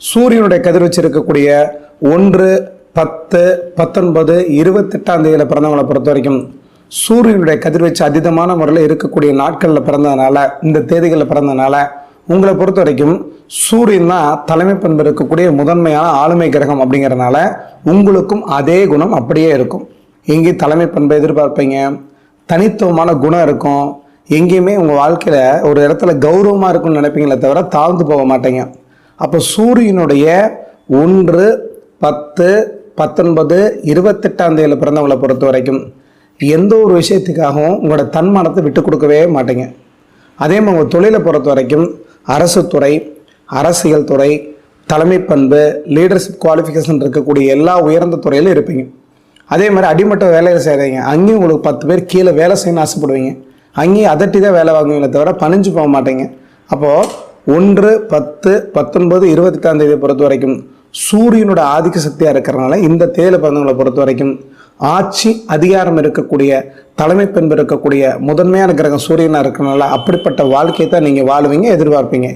சூரியனுடைய கதிர்வீச்சு இருக்கக்கூடிய ஒன்று பத்து பத்தொன்பது இருபத்தெட்டாம் தேதியில் பிறந்தவங்களை பொறுத்த வரைக்கும் சூரியனுடைய கதிர்வீச்சு அதிதமான முறையில் இருக்கக்கூடிய நாட்களில் பிறந்ததுனால இந்த தேதிகளில் பிறந்ததுனால உங்களை பொறுத்த வரைக்கும் சூரியன் தான் தலைமை பண்பு இருக்கக்கூடிய முதன்மையான ஆளுமை கிரகம் அப்படிங்கிறதுனால உங்களுக்கும் அதே குணம் அப்படியே இருக்கும். எங்கேயும் தலைமை பண்பை எதிர்பார்ப்பீங்க? தனித்துவமான குணம் இருக்கும். எங்கேயுமே உங்கள் வாழ்க்கையில் ஒரு இடத்துல கௌரவமாக இருக்கும்னு நினைப்பீங்களே தவிர தாழ்ந்து போக மாட்டேங்க. அப்போ சூரியனுடைய ஒன்று பத்து பத்தொன்பது இருபத்தெட்டாம் தேதியில் பிறந்தவங்களை பொறுத்த வரைக்கும் எந்த ஒரு விஷயத்துக்காகவும் உங்களோட தன்மானத்தை விட்டு கொடுக்கவே மாட்டீங்க. அதே மாதிரி உங்கள் தொழிலை பொறுத்த வரைக்கும் அரசு துறை அரசியல் துறை தலைமை பண்பு லீடர்ஷிப் குவாலிஃபிகேஷன் இருக்கக்கூடிய எல்லா உயர்ந்த துறையிலும் இருப்பீங்க. அதே மாதிரி அடிமட்ட வேலையில் செய்கிறீங்க அங்கேயும் உங்களுக்கு பத்து பேர் கீழே வேலை செய்யணும்னு ஆசைப்படுவீங்க. அங்கேயும் அதட்டி தான் வேலை வாங்குவீங்களே தவிர பணிஞ்சு போக மாட்டீங்க. அப்போது ஒன்று பத்து பத்தொன்பது இருபத்தெட்டாம் தேதியை பொறுத்த வரைக்கும் சூரியனோட ஆதிக்க சக்தியாக இருக்கிறனால இந்த தேதியில் பிறந்தவங்களை பொறுத்த வரைக்கும் ஆட்சி அதிகாரம் இருக்கக்கூடிய தலைமை பண்பு இருக்கக்கூடிய முதன்மையான கிரகம் சூரியனாக இருக்கிறனால அப்படிப்பட்ட வாழ்க்கையை தான் நீங்கள் வாழுவீங்க எதிர்பார்ப்பீங்க.